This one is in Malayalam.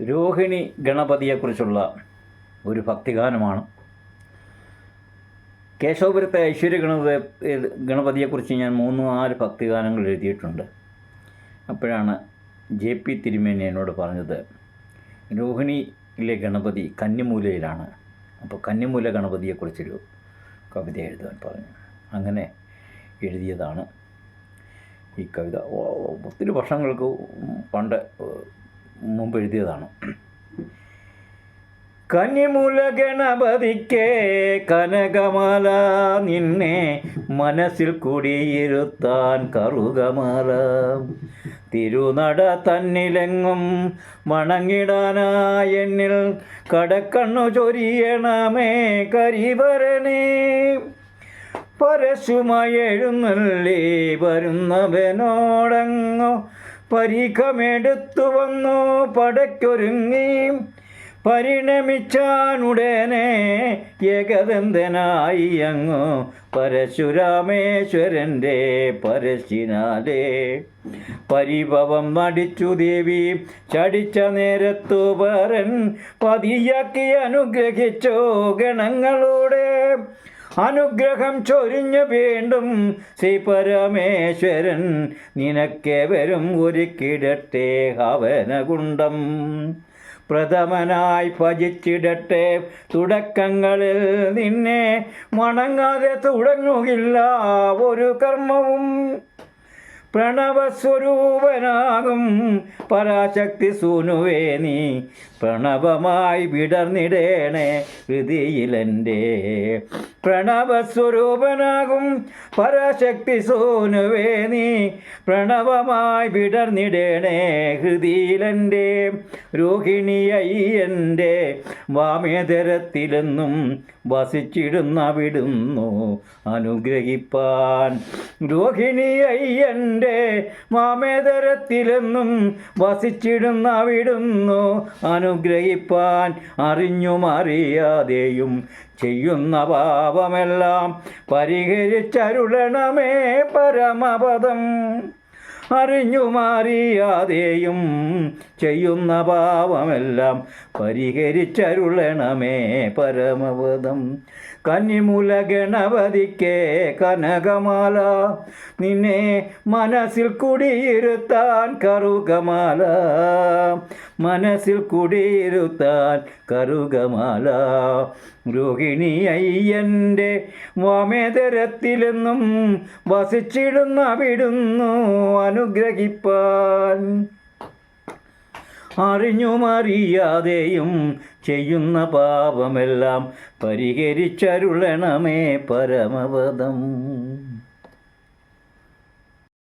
രോഹിണി ഗണപതിയെക്കുറിച്ചുള്ള ഒരു ഭക്തിഗാനമാണ്. കേശവപുരത്തെ ഐശ്വര്യ ഗണപതി ഗണപതിയെക്കുറിച്ച് ഞാൻ മൂന്ന് നാല് ഭക്തിഗാനങ്ങൾ എഴുതിയിട്ടുണ്ട്. അപ്പോഴാണ് ജെ പി തിരുമേനി എന്നോട് പറഞ്ഞത് രോഹിണിയിലെ ഗണപതി കന്നിമൂലയിലാണ്. അപ്പോൾ കന്നിമൂല ഗണപതിയെക്കുറിച്ചൊരു കവിത എഴുതാൻ പറഞ്ഞു. അങ്ങനെ എഴുതിയതാണ് ഈ കവിത. ഒത്തിരി വർഷങ്ങൾക്ക് പണ്ട് മുമ്പ് എഴുതിയതാണ്. കനിമൂല ഗണപതിക്കേ കനകമാല നിന്നെ മനസ്സിൽ കുടിയിരുത്താൻ കറുകമാല. തിരുനട തന്നിലെങ്ങും മണങ്ങിടാനായി എന്നിൽ കടക്കണ്ണു ചൊരിയണമേ കരിവരനേ. പരശുമായി എഴുന്നള്ളി വരുന്നവനോടങ്ങോ പരീക്ഷമെടുത്തു വന്നു പടയ്ക്കൊരുങ്ങി. പരിണമിച്ചാനുടനെ ഏകദന്തനായി അങ്ങു പരശുരാമേശ്വരന്റെ പരശിനാലേ. പരിഭവം നടിച്ചു ദേവി ചടിച്ച നേരത്തു പരൻ പതിയാക്കി അനുഗ്രഹിച്ചോ ഗണങ്ങളോടെ. അനുഗ്രഹം ചൊരിഞ്ഞു വീണ്ടും ശ്രീ പരമേശ്വരൻ നിനക്കേവരും ഒരുക്കിടട്ടെ ഹവനകുണ്ടം. പ്രഥമനായി ഭജിച്ചിടട്ടെ തുടക്കങ്ങളിൽ നിന്നെ മണങ്ങാതെ തുടങ്ങുകില്ല ഒരു കർമ്മവും. പ്രണവസ്വരൂപനാകും പരാശക്തി സൂനുവേ നീ പ്രണവമായി വിടർന്നിടേണേ ഹൃതിയിലെന്റെ പ്രണവസ്വരൂപനാകും പരാശക്തി സോനുവേ നീ. പ്രണവമായി വിടർന്നിടേണേ ഹൃതിയിലെന്റെ രോഹിണിയയ്യന്റെ വാമേതരത്തിലെന്നും വസിച്ചിടുന്ന വിടുന്നു അനുഗ്രഹിപ്പാൻ രോഹിണിയയ്യന്റെ മാമേതരത്തിലെന്നും വസിച്ചിടുന്ന വിടുന്നു അനുഗ്രഹിപ്പാൻ അറിഞ്ഞുമറിയാതെയും ചെയ്യുന്ന പാപമെല്ലാം പരിഹരിച്ചരുളണമേ പരമപദം. അറിഞ്ഞും മാറിയാതെയും ചെയ്യുന്ന പാപമെല്ലാം പരിഹരിച്ചരുളണമേ പരമപദം കന്നിമൂല ഗണപതിക്ക് കനകമാല നിന്നെ മനസ്സിൽ കുടിയിരുത്താൻ കറുകമാല. മനസ്സിൽ കുടിയിരുത്താൻ കറുകമാല. രോഹിണി അയ്യന്റെ വാമേതരത്തിലെന്നും വസിച്ചിടുന്ന വിടുന്നു അനുഗ്രഹിപ്പാൻ അറിഞ്ഞും അറിയാതെയും ചെയ്യുന്ന പാപമെല്ലാം പരിഹരിച്ചരുളണമേ പരമപദം.